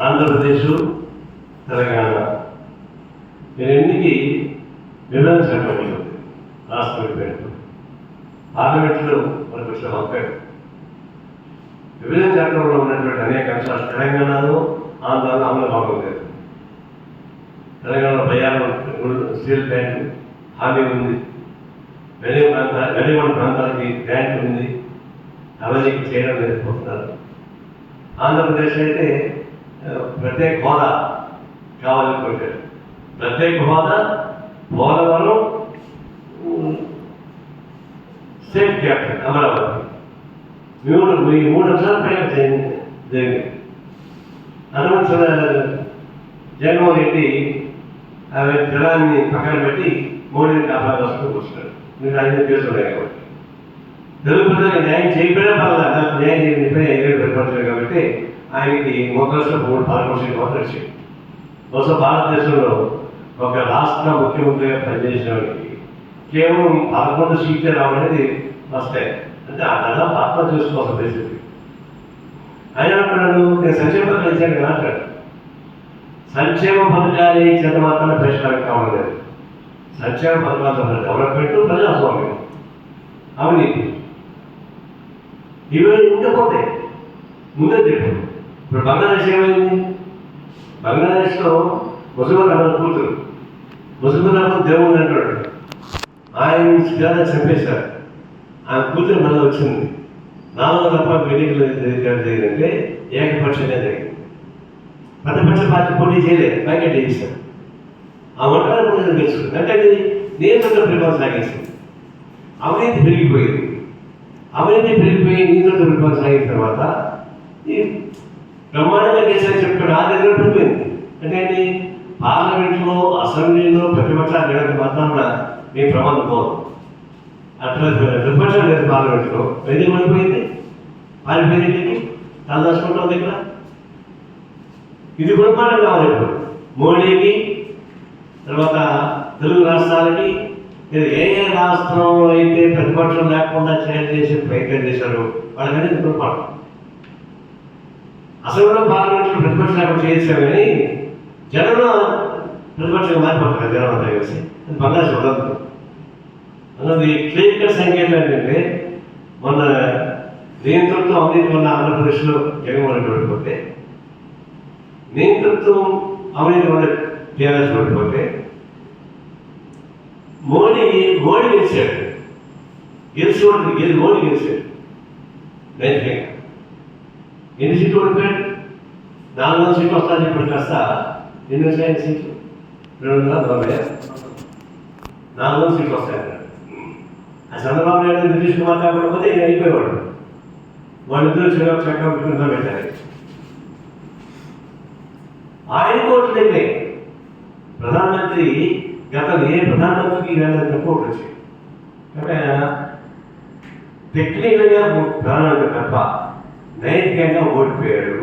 ఆంధ్రప్రదేశ్ తెలంగాణ. ఈ రెండుకి విభజన చట్టం రాష్ట్ర విభజన పార్లమెంట్లో మనకు వచ్చిన హక్కు విభజన చట్టంలో ఉన్నటువంటి అనేక అంశాలు తెలంగాణలో ఆంధ్రలో అమలు బాగుంది తెలంగాణలో బయ్యాలు స్టీల్ ప్లాంట్ హామీ ఉంది. వెలుగు ప్రాంత వెలుగున్న ప్రాంతాలకి ప్లాంట్ ఉంది. అవన్నీ చేయడం లేకపోతున్నారు ఆంధ్రప్రదేశ్ అయితే ప్రత్యేక హోదా కావాలని కావాలనుకుంటారు ప్రత్యేక హోదా పోలవరం స్టేట్ క్యాపిటల్ అమరావతి. మూడు ఈ మూడు అంశాలు పైన జరిగింది జరిగింది హనుమంత్ జగన్మోహన్ రెడ్డి ఆమె జలాన్ని పక్కన పెట్టి మోడీని కాపాడు వస్తూ కూర్చున్నాడు మీరు ఆయన చేస్తున్నాయి కాబట్టి. తెలుగు ప్రజలకు న్యాయం చేయకపోయినా పర్వాలేదు. నాకు న్యాయం ఇప్పుడే ఏడు పెట్టుకుంటారు కాబట్టి ఆయనకి ఒక లక్ష మూడు పదకొండు సీట్లు మాత్రం బహుశా భారతదేశంలో ఒక రాష్ట్ర ముఖ్యమంత్రిగా పనిచేసిన వాడికి కేవలం పదకొండు సీట్లు రావనేది వస్తాయి అంటే ఆ కథ ఆత్మ చూసుకోవాల్సిన పరిస్థితి. ఆయన అంటున్నాడు నేను సంక్షేమ పథకాలు ఇచ్చాను కదా అంటాడు. సంక్షేమ పథకాలు చేత మాత్రమే పరిష్కారం కావడం లేదు. సంక్షేమ పథకాలతో డెవలప్మెంట్ ప్రజాస్వామ్యం. అవినీతి ఇవి ఉండకపోతే ముందే చెప్పు ఇప్పుడు బంగ్లాదేశ్ ఏమైంది? బంగ్లాదేశ్లో ముసలిం రహమన్ కూతురు. ముసలిం రహమన్ దేవుడు అంటాడు. ఆయన పిల్లలు చంపేశారు. ఆయన కూతురు మళ్ళీ వచ్చింది. నాలుగు తప్ప ఎన్నికలు జరిగిందంటే ఏకపక్షంగా జరిగింది. ప్రతిపక్ష పార్టీ పోటీ చేయలేదు. ప్యాకెట్ చేశారు ఆ ఒంటరి ప్రజలు తెలుసుకుంది అంటే అది నియంత్రణ పరిపాలన సాగించింది అవినీతి పెరిగిపోయింది. అవినీతి పెరిగిపోయి నియంత్రణ పరిపాలన సాగిన తర్వాత బ్రహ్మాండంగా చేశారని చెప్పుకోవడం ఆ దగ్గర ఉంటుంది. అంటే ఏంటి పార్లమెంట్లో అసెంబ్లీలో ప్రతిపక్షాలు లేనంత మాత్రాన మీ ప్రమాదం పోదు. అట్లా ప్రతిపక్షాలు లేదు పార్లమెంట్లో. ఏది పడిపోయింది. పారిపోయింది తలదాచుకుంటాం దగ్గర ఇది కూడా గుణపాఠం కావాలి ఇప్పుడు. మోడీకి తర్వాత తెలుగు రాష్ట్రాలకి ఏ ఏ రాష్ట్రంలో అయితే ప్రతిపక్షం లేకుండా చేసే ప్రయత్నం చేశారు వాళ్ళకనేది ఇది గుణపాఠం అసలు పార్లమెంట్లో ప్రతిపక్షం లేకుండా చేసాం కానీ జనంలో ప్రతిపక్షం మారిపోతారు జనం అంతా కలిసి అది బంగారు వదలదు అన్నది క్లియర్ కట్ సంకేతం ఏంటంటే మొన్న నియంతృత్వం అవినీతి వల్ల ఆంధ్రప్రదేశ్లో జగన్మోహన్ రెడ్డి ఓడిపోతే నియంతృత్వం అవినీతి వల్ల టీఆర్ఎస్ పడిపోతే మోడీ మోడీ గెలిచాడు. గెలిచి మోడీ గెలిచాడు. నైతికంగా ఎన్ని సీట్లు ఓడిపోయాడు నాలుగు వందల సీట్లు వస్తాను ఇప్పుడు కాస్త ఎన్ని వచ్చాయి సీట్లు. రెండు వందల నలభై. నాలుగు వందల సీట్లు వస్తాయి ఆ చంద్రబాబు నాయుడు నితీష్ కుమార్ కాకపోతే ఈయన అయిపోయేవాడు. వాళ్ళిద్దరూ చిన్న చక్కగా పెట్టుకుంటా పెట్టారు ఆయన కోట్లు దగ్గరే ప్రధానమంత్రి గత ఏ ప్రధానమంత్రికి వెళ్ళిన కోట్లు వచ్చాయి కాబట్టి ఆయన టెక్నికల్గా ప్రధానమంత్రి తప్ప నైతికంగా ఓడిపోయాడు